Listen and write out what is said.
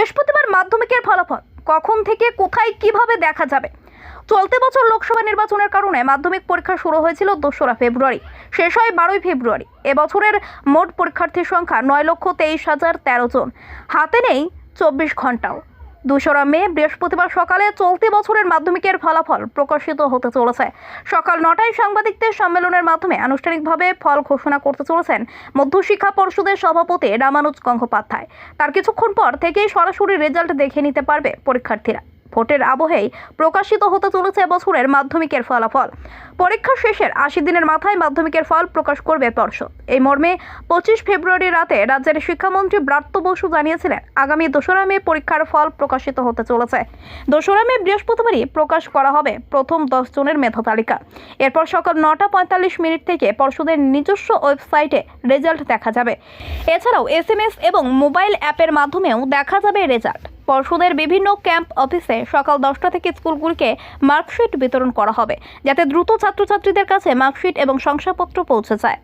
বৃহস্পতিবার মাধ্যমিকের ফলাফল, কখন থেকে কোথায় কীভাবে দেখা যাবে? চলতি বছর লোকসভা নির্বাচনের কারণে মাধ্যমিক পরীক্ষা শুরু হয়েছিল দোসরা ফেব্রুয়ারি, শেষ হয় বারোই ফেব্রুয়ারি। এবছরের মোট পরীক্ষার্থীর সংখ্যা নয় লক্ষ তেইশ হাজার তেরো জন। হাতে নেই চব্বিশ ঘন্টাও। দোসরা মে, বৃহস্পতিবার সকালে চলতি বছরের মাধ্যমিকের ফলাফল প্রকাশিত হতে চলেছে। সকাল নটায় সাংবাদিকদের সম্মেলনের মাধ্যমে আনুষ্ঠানিকভাবে ফল ঘোষণা করতে চলেছেন মধ্যশিক্ষা পর্ষদের সভাপতি রামানুজ গঙ্গোপাধ্যায়। তার কিছুক্ষণ পর থেকেই সরাসরি রেজাল্ট দেখে নিতে পারবে পরীক্ষার্থীরা। ভোটের আবহেই প্রকাশিত হতে চলেছে বছরের মাধ্যমিকের ফলাফল। পরীক্ষা শেষের আশি দিনের মাথায় মাধ্যমিকের ফল প্রকাশ করবে পর্ষদ। এই মর্মে পঁচিশ ফেব্রুয়ারি রাতে রাজ্যের শিক্ষামন্ত্রী ব্রাত্য বসু জানিয়েছিলেন, আগামী দোসরা মে পরীক্ষার ফল প্রকাশিত হতে চলেছে। দোসরা মে বৃহস্পতিবারই প্রকাশ করা হবে প্রথম দশ জনের মেধা তালিকা। এরপর সকাল নটা পঁয়তাল্লিশ মিনিট থেকে পর্ষদের নিজস্ব ওয়েবসাইটে রেজাল্ট দেখা যাবে। এছাড়াও এস এবং মোবাইল অ্যাপের মাধ্যমেও দেখা যাবে রেজাল্ট। পর্ষদের বিভিন্ন ক্যাম্প অফিসে সকাল দশটা থেকে স্কুলগুলিকে মার্কশিট বিতরণ করা হবে, যাতে দ্রুত ছাত্রছাত্রীদের কাছে মার্কশিট এবং শংসাপত্র পৌঁছে যায়।